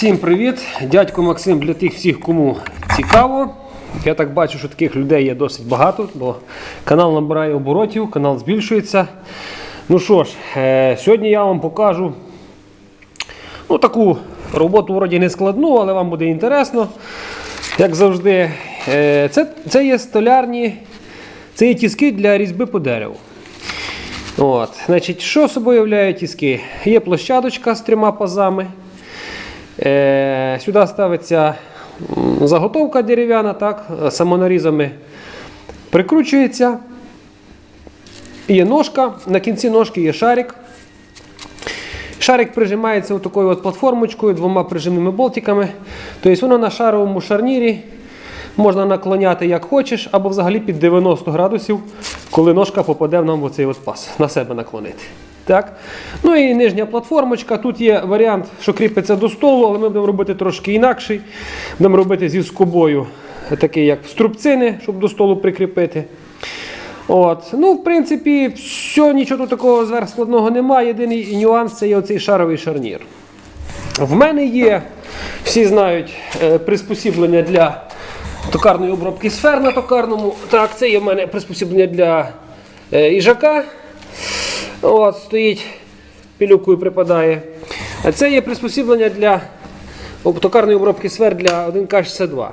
Всім привіт! Дядько Максим для тих всіх, кому цікаво. Я так бачу, що таких людей є досить багато, бо канал набирає оборотів, канал збільшується. Ну що ж, е, сьогодні я вам покажу ну, таку роботу вроді не складну, але вам буде інтересно. Як завжди, Е, це, це є столярні, це є тіски для різьби по дереву. От, значить, Що собою являють тіски? Є площадочка з трьома пазами. Е, сюди ставиться заготовка дерев'яна, так, е, самонарізами прикручується. Є ножка, на кінці ножки є шарик. Шарик прижимається такою от платформочкою, двома прижимними болтиками. Тобто воно на шаровому шарнірі можна наклоняти як хочеш, або взагалі під 90 градусів, коли ножка попаде нам в оцей пас, на себе наклонити. Так? Ну і нижня платформочка. Тут є варіант, що кріпиться до столу, але ми будемо робити трошки інакший. Будемо робити зі скобою, такий як струбцини, щоб до столу прикріпити. От. Ну, в принципі, все, нічого тут такого зверхскладного немає. Єдиний нюанс це є оцей шаровий шарнір. В мене є, всі знають, е, приспосіблення для токарної обробки сфер на токарному. Так, це є в мене приспосіблення для е, їжака. От, стоїть, пілюкою припадає. Це є приспосіблення для токарної обробки сфер для 1К62.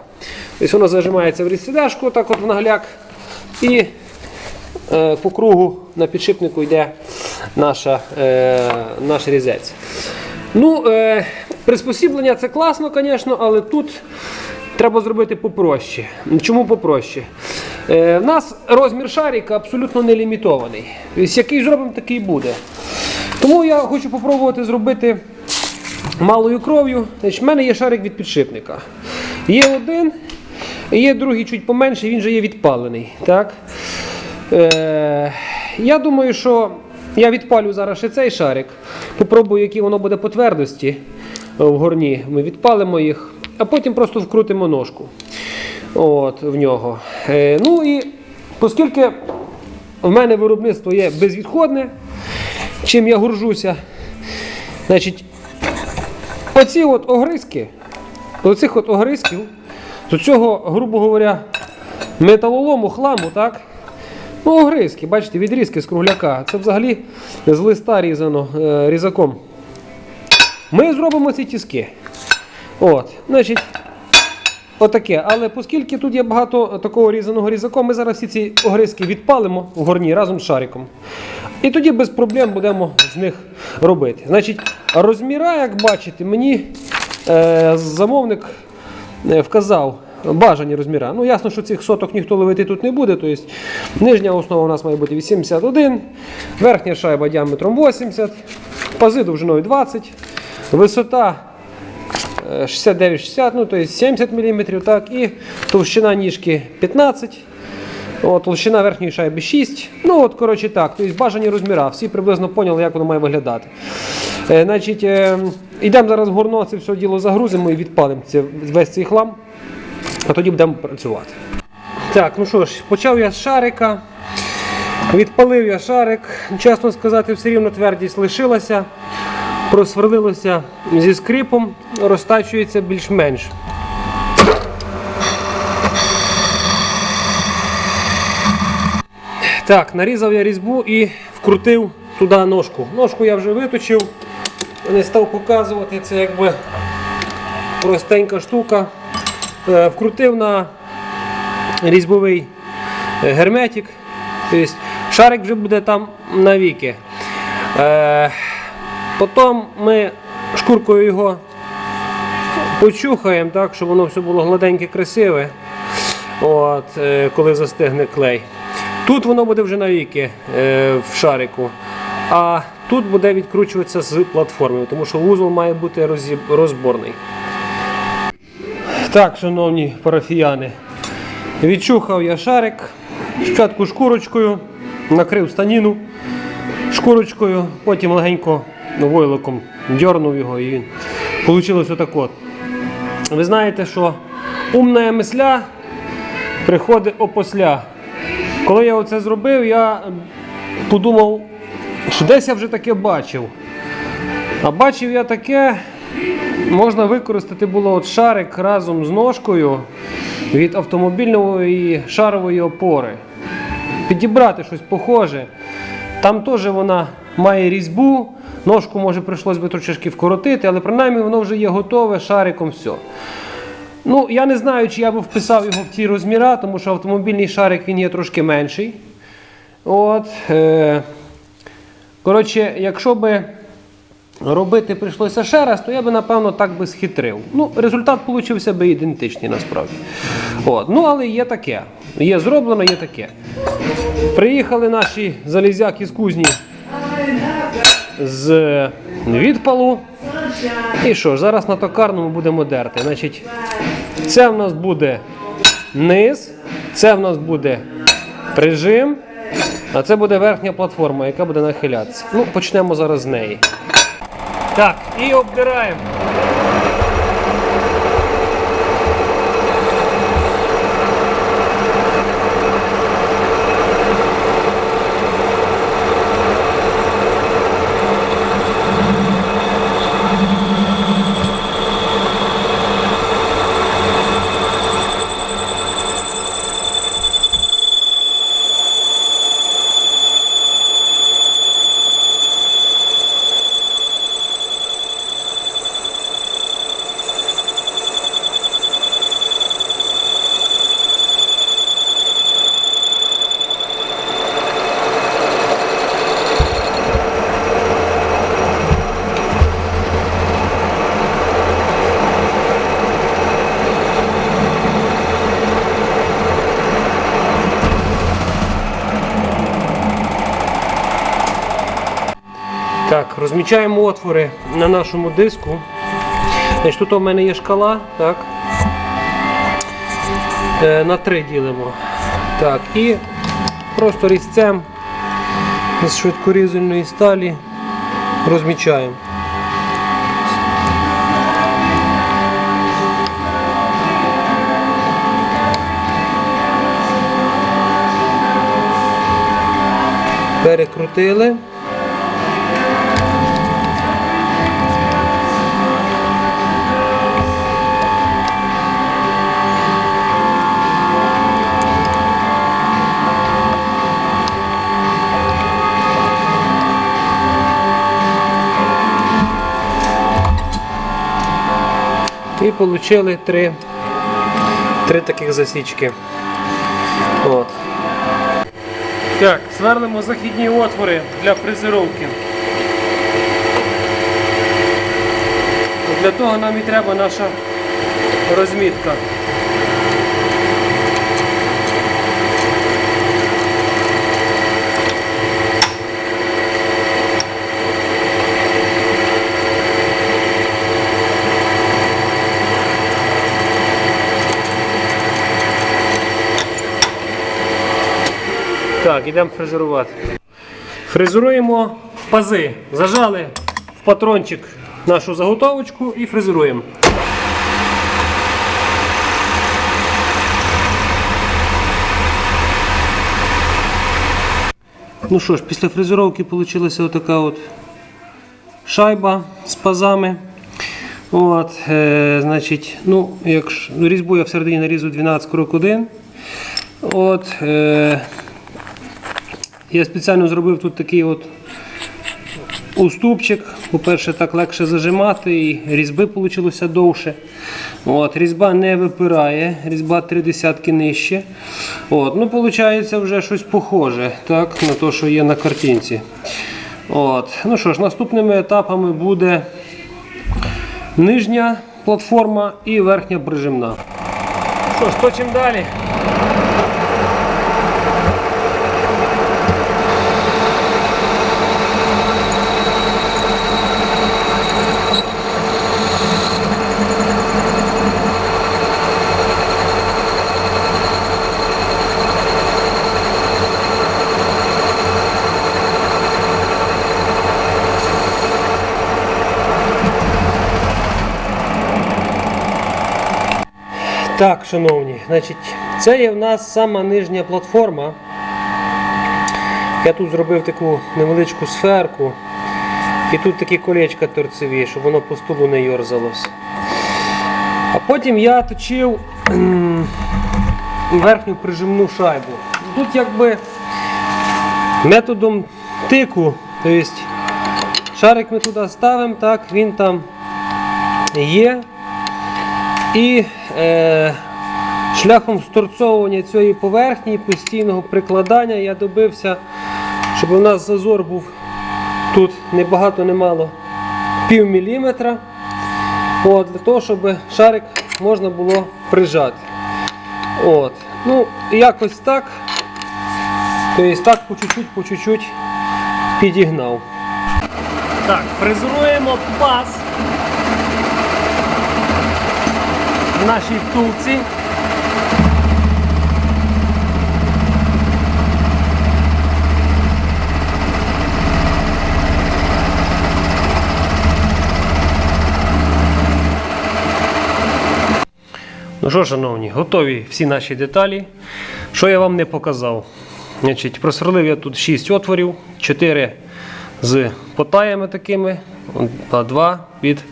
Тобто воно зажимається в різцедашку, так от в нагляк. І е, по кругу на підшипнику йде наша, е, наш різець. Ну, е, приспосіблення це класно, звісно, але тут треба зробити попроще. Чому попроще? Е, в нас розмір шарика абсолютно не лімітований. Який зробимо, такий буде. Тому я хочу спробувати зробити малою кров'ю. В мене є шарик від підшипника. Є один, є другий чуть поменший, він же є відпалений. Так? Е, я думаю, що я відпалю зараз ще цей шарик. Попробую, який воно буде по твердості в горні. Ми відпалимо їх, а потім просто вкрутимо ножку от, в нього. Е, ну і оскільки в мене виробництво є безвідходне, чим я горжуся, значить, оці от огризки, до цих от огризків, до цього, грубо говоря, металолому хламу, так? Ну, огризки, бачите, відрізки з кругляка. Це взагалі з листа різано е, різаком. Ми зробимо ці тіски. От, значить, отаке. Але оскільки тут є багато такого різаного різаком, ми зараз всі ці огризки відпалимо в горні разом з шариком. І тоді без проблем будемо з них робити. Значить, розміра, як бачите, мені е, замовник е, вказав бажані розміри. Ну, ясно, що цих соток ніхто ловити тут не буде. Тобто, нижня основа у нас має бути 81, верхня шайба діаметром 80, пази довжиною 20, висота 69-60, ну, тобто 70 мм, так, і товщина ніжки 15 От, толщина верхньої шайби 6. Ну, от, коротше так, тобто бажані розміри. Всі приблизно поняли, як воно має виглядати. Е, значить, е, йдемо зараз в горно, це все діло загрузимо і відпалимо це, весь цей хлам, а тоді будемо працювати. Так, ну що ж, почав я з шарика. Відпалив я шарик. Чесно сказати, все рівно твердість лишилася. Просверлилося зі скрипом, розтачується більш-менш. Так, нарізав я різьбу і вкрутив туди ножку. Ножку я вже виточив, не став показувати, це якби простенька штука. Е, Вкрутив на різьбовий е, герметик. Тобто шарик вже буде там навіки. Потім ми шкуркою його почухаємо, так, щоб воно все було гладеньке, красиве, от, е, коли застигне клей. Тут воно буде вже навіки е, в шарику, а тут буде відкручуватися з платформи, тому що вузол має бути розборний. Так, шановні парафіяни, відчухав я шарик, спочатку шкурочкою, накрив станіну шкурочкою, потім легенько войлоком дьорнув його і він вийшло отак от. Ви знаєте, що умна мисля приходить опосля. Коли я оце зробив, я подумав, що десь я вже таке бачив. А бачив я таке, можна використати було от шарик разом з ножкою від автомобільної шарової опори. Підібрати щось похоже. Там теж вона має різьбу, ножку може прийшлось би трошки вкоротити, але принаймні воно вже є готове шариком все. Ну, я не знаю, чи я би вписав його в ті розміри, тому що автомобільний шарик він є трошки менший. От, е, коротше, якщо би робити прийшлося ще раз, то я би, напевно, так би схитрив. Ну, результат получився би ідентичний насправді. От, ну, але є таке. Є зроблено, є таке. Приїхали наші залізяки з кузні з відпалу. І що ж, зараз на токарному будемо дерти. Значить, це в нас буде низ, це в нас буде прижим, а це буде верхня платформа, яка буде нахилятися. Ну, почнемо зараз з неї. Так, і обдираємо. Розмічаємо отвори на нашому диску. Значить, тут у мене є шкала, так. Е, на три ділимо. Так, і просто різцем з швидкорізальної сталі розмічаємо. Перекрутили. І отримали три, три таких засічки. От. Так, сверлимо західні отвори для фрезеровки. Для того нам і треба наша розмітка. Так, йдемо фрезерувати. Фрезеруємо пази. Зажали в патрончик нашу заготовочку і фрезеруємо. Ну що ж, після фрезеровки вийшла отака от шайба з пазами. От, е, значить, ну, якщо, ну, різьбу я всередині нарізав 12 крок 1. От, е, я спеціально зробив тут такий от уступчик. По-перше, так легше зажимати і різьби вийшло довше. От, різьба не випирає, різьба три десятки нижче. От, ну, Виходить вже щось похоже так, на те, що є на картинці. От. Ну що ж, наступними етапами буде нижня платформа і верхня прижимна. Що ж, точимо далі. Так, шановні, значить, це є в нас сама нижня платформа. Я тут зробив таку невеличку сферку. І тут такі колечка торцеві, щоб воно по столу не йорзалося. А потім я точив верхню прижимну шайбу. Тут якби методом тику, тобто шарик ми туди ставимо, так, він там є. І е, шляхом сторцовування цієї поверхні, постійного прикладання я добився, щоб у нас зазор був тут не багато, не мало пів міліметра. От, для того, щоб шарик можна було прижати. От. Ну, якось так. Тобто так по чуть-чуть, по чуть-чуть підігнав. Так, фрезеруємо паз в нашій втулці. Ну що, шановні, готові всі наші деталі. Що я вам не показав? Значить, просверлив я тут 6 отворів, 4 з потаями такими, а 2 під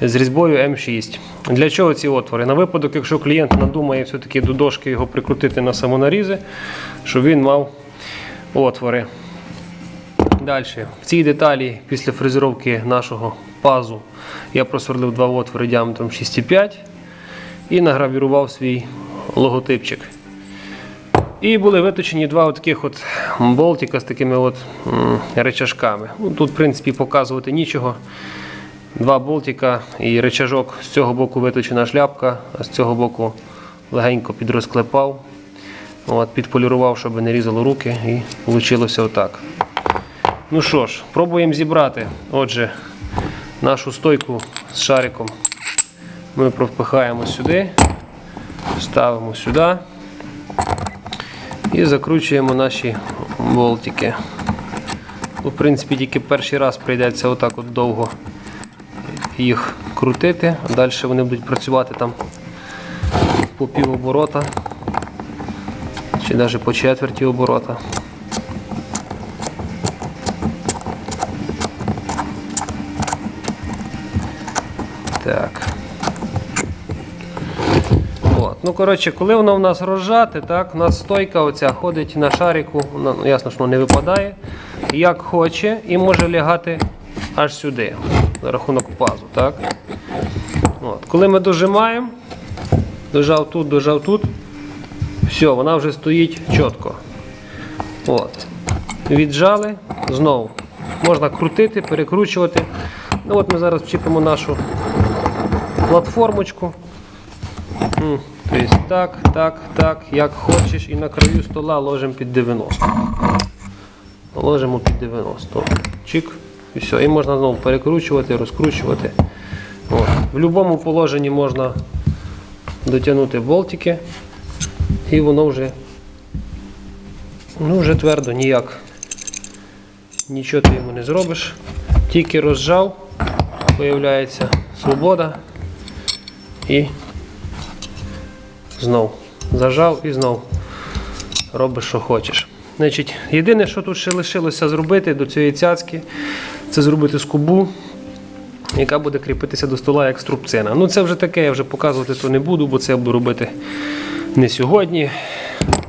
з різьбою М6. Для чого ці отвори? На випадок, якщо клієнт надумає все-таки до дошки його прикрутити на самонарізи, щоб він мав отвори. Далі, в цій деталі після фрезеровки нашого пазу я просверлив два отвори діаметром 6,5 і награвірував свій логотипчик. І були виточені два таких от болтика з такими от речашками. Ну, тут, в принципі, показувати нічого. Два болтика і речажок з цього боку виточена шляпка, а з цього боку легенько підрозклепав, от, підполірував, щоб не різало руки, і вийшло отак. Ну що ж, пробуємо зібрати. Отже, нашу стойку з шариком ми пропихаємо сюди, ставимо сюди і закручуємо наші болтики. Ну, В принципі, тільки перший раз прийдеться отак от довго їх крутити, далі вони будуть працювати там по пів оборота чи навіть по четверті оборота. Так. От. Ну, коротше, коли воно в нас розжате, так, у нас стойка оця ходить на шарику, ну, ясно, що воно не випадає, як хоче, і може лягати аж сюди, за рахунок пазу. Так? От. Коли ми дожимаємо, дожав тут, дожав тут, все, вона вже стоїть чітко. От. Віджали, знову. Можна крутити, перекручувати. Ну, от Ми зараз вчіпимо нашу платформочку. Тобто так, так, так, як хочеш, і на краю стола ложимо під 90. Ложимо під 90. Чик. І все. І можна знову перекручувати, розкручувати. От. В будь-якому положенні можна дотягнути болтики, і воно вже, ну, вже твердо ніяк. Нічого ти йому не зробиш. Тільки розжав, появляється свобода. І знов зажав і знов робиш, що хочеш. Значить, Єдине, що тут ще лишилося зробити до цієї цяцьки, це зробити скобу, яка буде кріпитися до стола як струбцина. Ну це вже таке, я вже показувати то не буду, бо це я буду робити не сьогодні.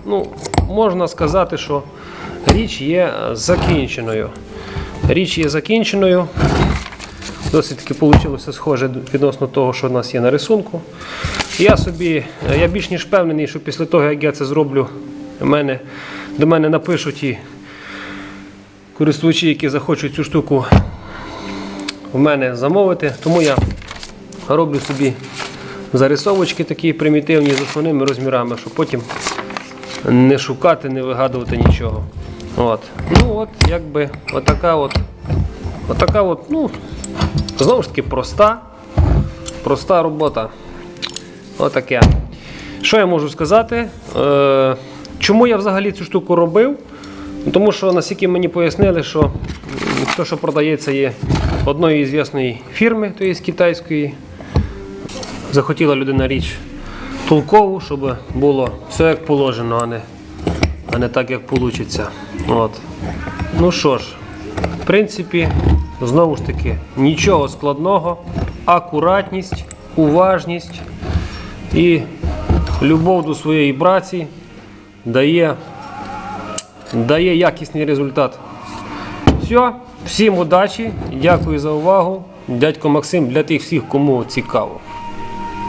Ну, Можна сказати, що річ є закінченою. Річ є закінченою. Досить таки вийшло схоже відносно того, що в нас є на рисунку. Я собі, я більш ніж впевнений, що після того, як я це зроблю, мене, до мене напишуть і користувачі, які захочуть цю штуку в мене замовити. Тому я роблю собі зарисовочки такі примітивні з основними розмірами, щоб потім не шукати, не вигадувати нічого. От. Ну от, якби отака от, отака от, ну, знову ж таки проста, проста робота. Отаке. Що я можу сказати? Е, чому я взагалі цю штуку робив? Ну, Тому що наскільки мені пояснили, що те, що продається, є одної звісної фірми, то є з китайської. Захотіла людина річ толкову, щоб було все як положено, а не, а не так, як вийде. От. Ну що ж, в принципі, Знову ж таки, нічого складного, акуратність, уважність і любов до своєї праці дає, дає якісний результат. Все, всім удачі, дякую за увагу. Дядько Максим для тих всіх, кому цікаво.